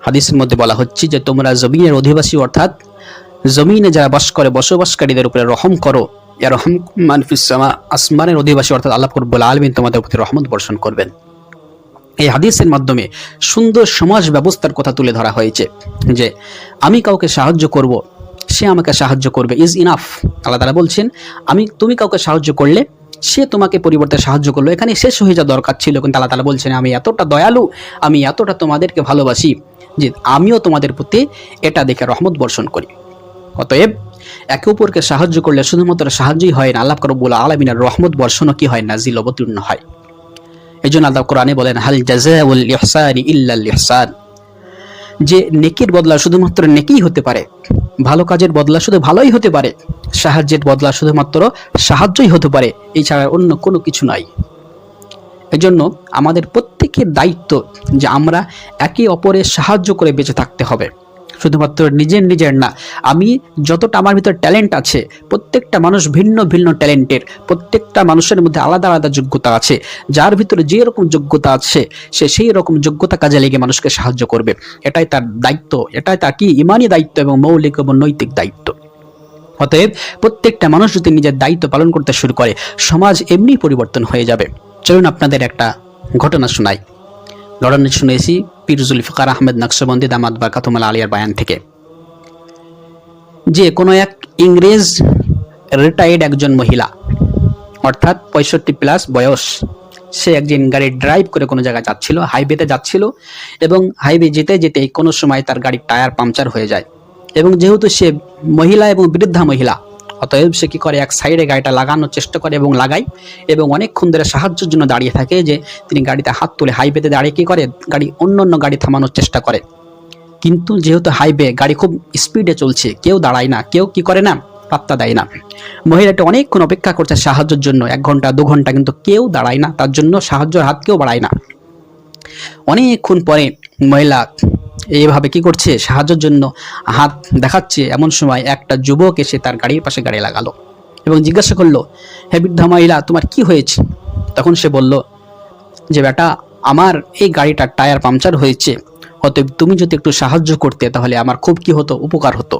হাদিসের মধ্যে বলা হচ্ছে যে, তোমরা জমিনের অধিবাসী, অর্থাৎ জমিনে যারা বাস করে, বসবাসকারীদের উপরে রহম করো। ইয়ারহাম মান ফিস আসমানের অধিবাসী, অর্থাৎ আল্লাহ রব্বুল আলমিন তোমাদের প্রতি রহমত বর্ষণ করবেন। এই হাদিসের মাধ্যমে সুন্দর সমাজ ব্যবস্থার কথা তুলে ধরা হয়েছে যে, আমি কাউকে সাহায্য করব, সে আমাকে সাহায্য করবে, ইজ ইনাফ। আল্লাহ তালা বলছেন, আমি, তুমি কাউকে সাহায্য করলে সে তোমাকে পরিবর্তে সাহায্য করল। এখানে শেষ হয়ে যাওয়া দরকার ছিল, কিন্তু আল্লাহ তালা বলছেন, আমি এতটা দয়ালু, আমি এতটা তোমাদেরকে ভালোবাসি যে আমিও তোমাদের প্রতি এটা দেখে রহমত বর্ষণ করি। অতএব একে অপরকে সাহায্য করলে শুধুমাত্র সাহায্যই হয় না, আল্লাহ করবুল আলমিনের রহমত বর্ষণও কি হয়? নাজিল অবতীর্ণ হয়। এই জন্য আল্লাহ কোরআনে বলেন, হাল জাজাউল ইহসানি ইল্লাল ইহসান। যে নেকির বদলা শুধুমাত্র নেকিই হতে পারে, ভালো কাজের বদলা শুধু ভালোই হতে পারে, সাহায্যের বদলা শুধুমাত্র সাহায্যই হতে পারে, এছাড়া অন্য কোনো কিছু নাই। এজন্য আমাদের প্রত্যেকের দায়িত্ব যে আমরা একে অপরের সাহায্য করে বেঁচে থাকতে হবে। শুধুমাত্র নিজের নিজের না, আমি যতটা আমার ভিতর ট্যালেন্ট আছে, প্রত্যেকটা মানুষ ভিন্ন ভিন্ন ট্যালেন্টের প্রত্যেকটা মানুষের মধ্যে আলাদা আলাদা যোগ্যতা আছে। যার ভিতরে যে রকম যোগ্যতা আছে, সে সেই রকম যোগ্যতা কাজে লেগে মানুষকে সাহায্য করবে। এটাই তার দায়িত্ব, এটাই তার কি ইমানি দায়িত্ব এবং মৌলিক এবং নৈতিক দায়িত্ব। অতএব প্রত্যেকটা মানুষ যদি নিজের দায়িত্ব পালন করতে শুরু করে, সমাজ এমনি পরিবর্তন হয়ে যাবে। চলুন আপনাদের একটা ঘটনা শোনাই। ঘটনা শুনেছি পীর জুলফিকার আহমেদ নকশবন্দি দামাদ বাকাতুমাল আলিয়ার বায়ান থেকে। যে কোনো এক ইংরেজ রিটায়ার্ড একজন মহিলা, অর্থাৎ পঁয়ষট্টি প্লাস বয়স, সে একদিন গাড়ি ড্রাইভ করে কোনো জায়গায় যাচ্ছিল হাইওয়েতে যাচ্ছিল এবং হাইওয়ে যেতে যেতে কোনো সময় তার গাড়ির টায়ার পাংচার হয়ে যায়। এবং যেহেতু সে মহিলা এবং বৃদ্ধা মহিলা অতএব সে কি করে? এক সাইডে গাড়িটা লাগানোর চেষ্টা করে এবং লাগায় এবং অনেকক্ষণ ধরে সাহায্যের জন্য দাঁড়িয়ে থাকে যে তিনি গাড়িতে হাত তুলে হাইওয়েতে দাঁড়িয়ে কী করে? গাড়ি অন্য অন্য গাড়ি থামানোর চেষ্টা করে। কিন্তু যেহেতু হাইওয়ে গাড়ি খুব স্পিডে চলছে, কেউ দাঁড়ায় না, কেউ কি করে না? পাত্তা দেয় না। মহিলাটা অনেকক্ষণ অপেক্ষা করছে সাহায্যের জন্য, এক ঘণ্টা, দু ঘণ্টা, কিন্তু কেউ দাঁড়ায় না, তার জন্য সাহায্যের হাত কেউ বাড়ায় না। অনেকক্ষণ পরে মহিলা এইভাবে কি করছে? সাহায্যের জন্য হাত দেখাচ্ছে। এমন সময় একটা যুবক এসে তার গাড়ির পাশে গাড়ি লাগালো এবং জিজ্ঞাসা করল, হে বৃদ্ধা মহিলা, তোমার কি হয়েছে? তখন সে বলল, যে বেটা, আমার এই গাড়িটার টায়ার পাংচার হয়েছে। অতএব তুমি যদি একটু সাহায্য করতে, তাহলে আমার খুব কি হতো, উপকার হতো।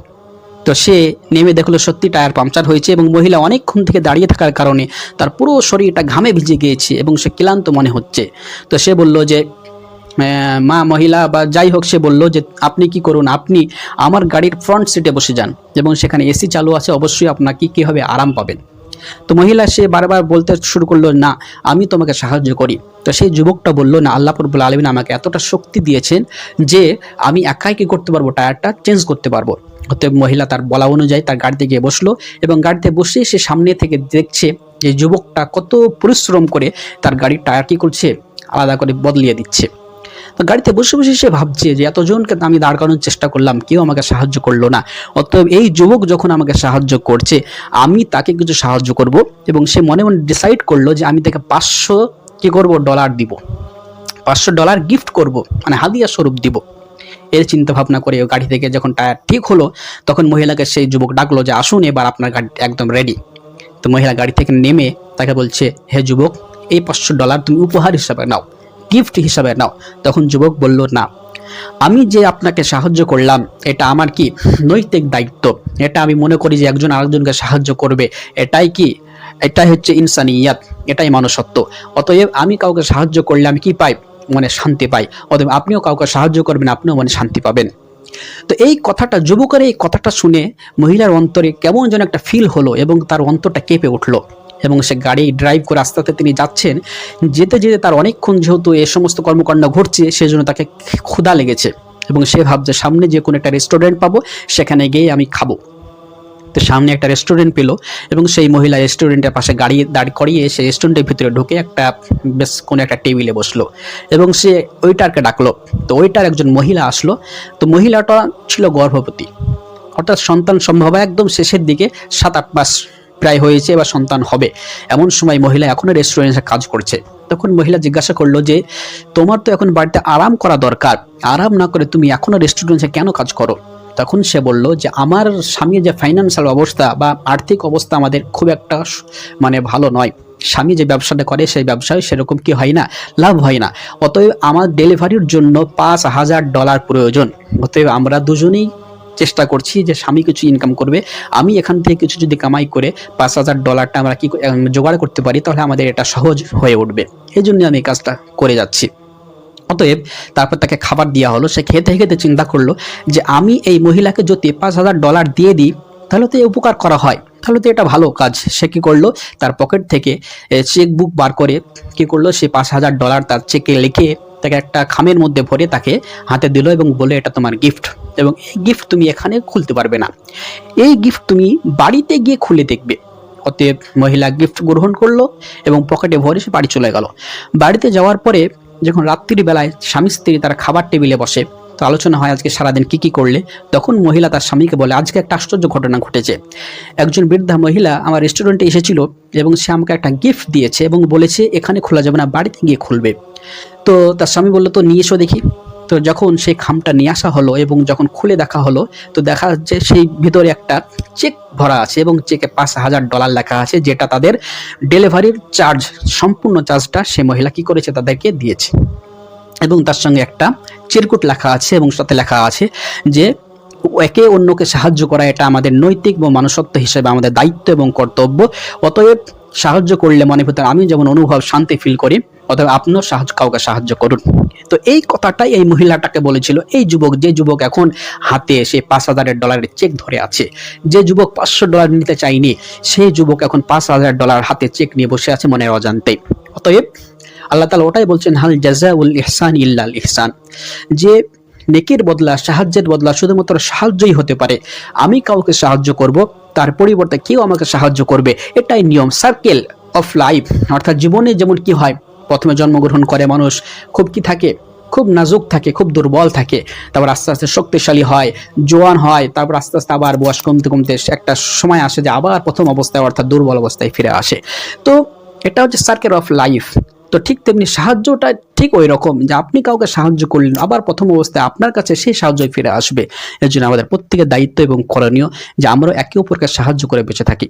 তো সে নেমে দেখল, সত্যি টায়ার পাংচার হয়েছে এবং মহিলা অনেকক্ষণ থেকে দাঁড়িয়ে থাকার কারণে তার পুরো শরীরটা ঘামে ভিজে গিয়েছে এবং সে ক্লান্ত মনে হচ্ছে। তো সে বলল যে মা মহিলা বা যাই হোক সে বলল যে, আপনি কি করুন? আপনি আমার গাড়ির ফ্রন্ট সিটে বসে যান এবং সেখানে এসি চালু আছে, অবশ্যই আপনাকে কী হবে? আরাম পাবেন। তো মহিলা সে বারবার বলতে শুরু করল, না, আমি তোমাকে সাহায্য করি। তো সেই যুবকটা বলল, না, আল্লাহ রব্বুল আলমিন আমাকে এতটা শক্তি দিয়েছেন যে আমি একাই কি করতে পারব? টায়ারটা চেঞ্জ করতে পারব। অতএব মহিলা তার বলা অনুযায়ী তার গাড়িতে গিয়ে বসল এবং গাড়িতে বসে সে সামনে থেকে দেখছে যে যুবকটা কত পরিশ্রম করে তার গাড়ির টায়ার কি করছে আলাদা করে বদলিয়ে দিচ্ছে। তো গাড়িতে বসে বসে সে ভাবছে যে এতজনকে আমি দাঁড় করানোর চেষ্টা করলাম, কেউ আমাকে সাহায্য করল না। অতএব এই যুবক যখন আমাকে সাহায্য করছে, আমি তাকে কিছু সাহায্য করব এবং সে মনে মনে ডিসাইড করল যে আমি তাকে পাঁচশো, কি করব ডলার দিব। পাঁচশো ডলার গিফট করব মানে হাদিয়া স্বরূপ দিব। এর চিন্তা ভাবনা করে গাড়ি থেকে যখন টায়ার ঠিক হলো, তখন মহিলাকে সেই যুবক ডাকলো যে, আসুন এবার আপনার গাড়ি একদম রেডি তো মহিলা গাড়ি থেকে নেমে তাকে বলছে, হে যুবক, এই পাঁচশো ডলার তুমি উপহার হিসাবে নাও। গিফট হিসাবে নাও। তখন যুবক বলল, না, আমি যে আপনাকে সাহায্য করলাম, এটা আমার কি নৈতিক দায়িত্ব? এটা আমি মনে করি যে একজন আরেকজনকে সাহায্য করবে। এটাই কি? এটাই হচ্ছে ইনসানিয়াত, এটাই মানুষত্ব অতএব আমি কাউকে সাহায্য করলে আমি কি পাই? মনে শান্তি পাই। অতএব আপনিও কাউকে সাহায্য করবেন, আপনিও মনে শান্তি পাবেন। তো এই কথাটা, যুবকের এই কথাটা শুনে মহিলার অন্তরে কেমন যেন একটা ফিল হলো এবং তার অন্তরটা কেঁপে উঠল। এবং সে গাড়ি ড্রাইভ করে আস্তে তিনি যাচ্ছেন। যেতে যেতে তার অনেকক্ষণ যেহেতু এ সমস্ত কর্মকাণ্ড ঘটছে, সেজন্য তাকে ক্ষুধা লেগেছে এবং সে ভাবছে, সামনে যে কোনো একটা রেস্টুরেন্ট পাবো, সেখানে গিয়ে আমি খাব। তো সামনে একটা রেস্টুরেন্ট পেল এবং সেই মহিলা রেস্টুরেন্টের পাশে গাড়ি দাঁড় করিয়ে সে রেস্টুরেন্টের ভিতরে ঢুকে একটা বেশ কোনো একটা টেবিলে বসল এবং সে ওইটারকে ডাকলো। তো ওইটার একজন মহিলা আসলো। তো মহিলাটা ছিল গর্ভবতী। অর্থাৎ সন্তান সম্ভব একদম শেষের দিকে সাত আট মাস প্রায় হয়েছে বা সন্তান হবে। এমন সময় মহিলা এখনও রেস্টুরেন্টে কাজ করছে। তখন মহিলা জিজ্ঞাসা করল যে, তোমার তো এখন বাড়িতে আরাম করা দরকার। আরাম না করে তুমি এখনও রেস্টুরেন্টে কেন কাজ করো? তখন সে বলল যে, আমার স্বামীর যে ফাইন্যান্সিয়াল অবস্থা বা আর্থিক অবস্থা আমাদের খুব একটা মানে ভালো নয়। স্বামী যে ব্যবসাটা করে সেই ব্যবসায় সেরকম কি হয় না, লাভ হয় না। অতএব আমার ডেলিভারির জন্য পাঁচ হাজার ডলার প্রয়োজন। অতএব আমরা দুজনেই চেষ্টা করছি যে স্বামী কিছু ইনকাম করবে। আমি এখান থেকে কিছু যদি কামাই করে পাঁচ হাজার ডলারটা আমরা কি জোগাড় করতে পারি, তাহলে আমাদের এটা সহজ হয়ে উঠবে। এই জন্য আমি কাজটা করে যাচ্ছি। অতএব তারপর তাকে খাবার দেওয়া হলো, সে খেতে খেতে চিন্তা করল যে আমি এই মহিলাকে যদি পাঁচ হাজার ডলার দিয়ে দিই, তাহলে তো উপকার করা হয়। তাহলে তো এটা ভালো কাজ। সে কি করল? তার পকেট থেকে চেক বুক বার করে কি করল? সে পাঁচ হাজার ডলার তার চেকে লিখে তাকে একটা খামের মধ্যে ভরে তাকে হাতে দিল এবং বলে এটা তোমার গিফট এবং এই গিফট তুমি এখানে খুলতে পারবে না। এই গিফট তুমি বাড়িতে গিয়ে খুলে দেখবে। অতএব মহিলা গিফট গ্রহণ করল এবং পকেটে ভরে সে বাড়ি চলে গেল। বাড়িতে যাওয়ার পরে যখন রাত্রির বেলায় স্বামী স্ত্রী তারা খাবার টেবিলে বসে তো আলোচনা হয় আজকে সারাদিন কি কি করলে, তখন মহিলা তার স্বামীকে বলে, আজকে একটা আশ্চর্য ঘটনা ঘটেছে। একজন বৃদ্ধা মহিলা আমার রেস্টুরেন্টে এসেছিল এবং সে আমাকে একটা গিফট দিয়েছে এবং বলেছে, এখানে খোলা যাবে না, বাড়িতে গিয়ে খুলবে। তো তার স্বামী বলল, তো নিয়ে এসো দেখি। তো যখন সেই খামটা নিয়ে আসা হলো এবং যখন খুলে দেখা হলো, তো দেখা যাচ্ছে সেই ভিতরে একটা চেক ভরা আছে এবং চেকে পাঁচ হাজার ডলার লেখা আছে, যেটা তাদের ডেলিভারির চার্জ সম্পূর্ণ চার্জটা সে মহিলা কি করেছে, তাদেরকে দিয়েছে। এবং তার সঙ্গে একটা চিরকুট লেখা আছে এবং সাথে লেখা আছে যে একে অন্যকে সাহায্য করা এটা আমাদের নৈতিক বা মানুষত্ব হিসেবে আমাদের দায়িত্ব এবং কর্তব্য। অতএব সাহায্য করলে মনে ভিতরে আমি যেমন অনুভব, শান্তি ফিল করি, অতএব আপনিও সাহায্য, কাউকে সাহায্য করুন। তো এই কথাটাই এই মহিলাটাকে বলেছিল, এই যুবক, যে যুবক এখন হাতে সে পাঁচ হাজারের ডলারের চেক ধরে আছে, যে যুবক পাঁচশো ডলার নিতে চায়নি, সেই যুবক এখন পাঁচ হাজার ডলার হাতে চেক নিয়ে বসে আছে মনের অজান্তে। অতএব আল্লাহ তালা ওটাই বলছেন, হাল জাজাউল ইহসান ইল্লাল ইহসান। যে নেকির বদলা, সাহায্যের বদলা শুধুমাত্র সাহায্যই হতে পারে। আমি কাউকে সাহায্য করব, তার পরিবর্তে কেউ আমাকে সাহায্য করবে। এটাই নিয়ম সার্কেল অফ লাইফ অর্থাৎ জীবনে যেমন কি হয়, প্রথমে জন্মগ্রহণ করে মানুষ, খুব কি থাকে? খুব নাজুক থাকে, খুব দুর্বল থাকে। তারপর আস্তে আস্তে শক্তিশালী হয়, জোয়ান হয়, তারপর আস্তে আস্তে আবার বয়স কমতে কমতে একটা সময় আসে যে আবার প্রথম অবস্থায়, অর্থাৎ দুর্বল অবস্থায় ফিরে আসে। তো এটা হচ্ছে সার্কেল অফ লাইফ তো ঠিক তেমনি সাহায্যটা ঠিক ওই রকম যে আপনি কাউকে সাহায্য করলেন, আবার প্রথম অবস্থায় আপনার কাছে সেই সাহায্যই ফিরে আসবে। এর জন্য আমাদের প্রত্যেকের দায়িত্ব এবং করণীয় যে আমরা একে অপরকে সাহায্য করে বেঁচে থাকি।